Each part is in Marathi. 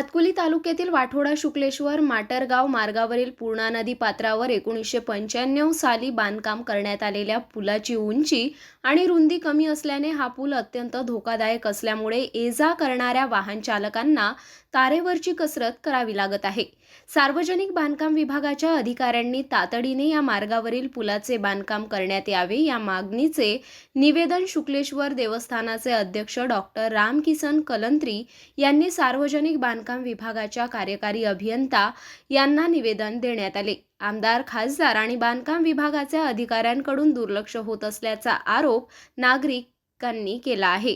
भातकुली तालुक्यातील वाठोडा शुक्लेश्वर माटरगाव मार्गावरील पूर्णा नदी पात्रावर एकोणीसशे पंच्याण्णव साली बांधकाम करण्यात आलेल्या पुलाची उंची आणि रुंदी कमी असल्याने हा पूल अत्यंत धोकादायक असल्यामुळे ये जा करणाऱ्या वाहन चालकांना तारेवरची कसरत करावी लागत आहे. सार्वजनिक बांधकाम विभागाच्या अधिकाऱ्यांनी तातडीने या मार्गावरील पुलाचे बांधकाम करण्यात यावे या मागणीचे निवेदन शुक्लेश्वर देवस्थानाचे अध्यक्ष डॉक्टर रामकिसन कलंत्री यांनी सार्वजनिक बांधकाम बांधकाम विभागाच्या कार्यकारी अभियंता यांना निवेदन देण्यात आले. आमदार खासदार आणि बांधकाम विभागाच्या अधिकाऱ्यांकडून दुर्लक्ष होत असल्याचा आरोप नागरिकांनी केला आहे.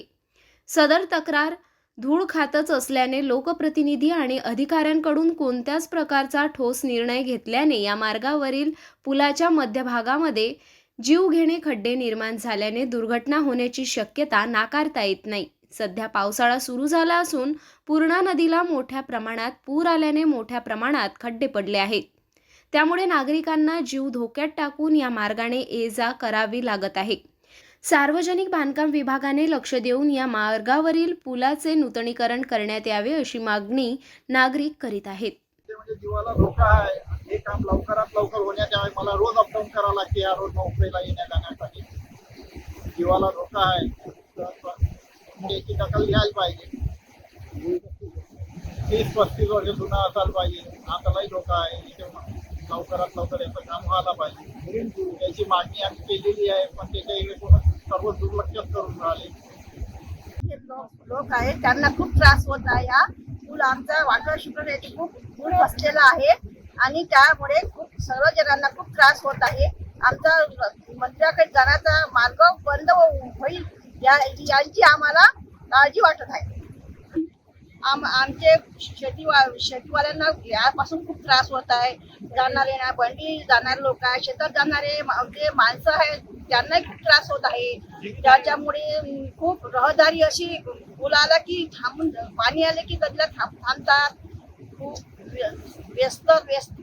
सदर तक्रार धूळ खातच असल्याने लोकप्रतिनिधी आणि अधिकाऱ्यांकडून कोणत्याच प्रकारचा ठोस निर्णय घेतल्याने या मार्गावरील पुलाच्या मध्यभागामध्ये जीवघेणे खड्डे निर्माण झाल्याने दुर्घटना होण्याची शक्यता नाकारता येत नाही. सध्या पावसाळा सुरू झाला असून पूर्णा नदीला मोठ्या प्रमाणात पूर आल्याने मोठ्या प्रमाणात खड्डे पडले आहेत. त्यामुळे नागरिकांना जीव धोक्यात टाकून या मार्गाने ये जा करावी लागत आहे. सार्वजनिक बांधकाम विभागाने लक्ष देऊन या मार्गावरील पुलाचे नूतनीकरण करण्यात यावे अशी मागणी नागरिक करीत आहेत. म्हणजे जीवाला धोका आहे. हे काम लवकरात लवकर होण्यात यावे मला रोज अपडाऊन करावं लागते या रोज नोकरीला येण्या जाण्यासाठी जीवाला धोका आहे. त्याची दखल घ्यायला पाहिजे. तीस पस्तीस वर्ष जुना असायला पाहिजे. आतालाही लोक आहे. इथे लवकरात लवकर याचं काम व्हायला पाहिजे. त्याची मागणी आम्ही केलेली आहे पण त्याच्या इकडे कोण सर्व दुर्लक्षच करून राहिले. लोक लोक आहेत त्यांना खूप त्रास होत आहे हा. पूल आमचा वाटर शुगर येथे खूप पूल बसलेला आहे. आणि त्यामुळे खूप सर्व जणांना खूप त्रास होत आहे. आमचा मंदिराकडे जाण्याचा मार्ग बंद होईल या यांची आम्हाला काळजी वाटत आहे. आम आमचे शेतीवा शेतीवाल्यांना यापासून खूप त्रास होत आहे. जाणारे ना बंडी जाणारे लोक आहे शेतात जाणारे जे माणसं आहेत त्यांनाही खूप त्रास होत आहे. त्याच्यामुळे खूप रहदारी अशी पूल आला की थांबून पाणी आले की कधीला थांब थांबतात. खूप व्यस्त व्यस्त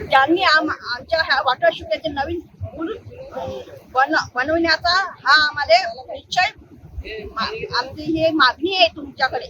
त्यांनी आम आमच्या ह्या वाटर शुगरचे नवीन पूल बन बनवण्याचा हा आम्हाला निश्चय आमची ही मागणी आहे तुमच्याकडे.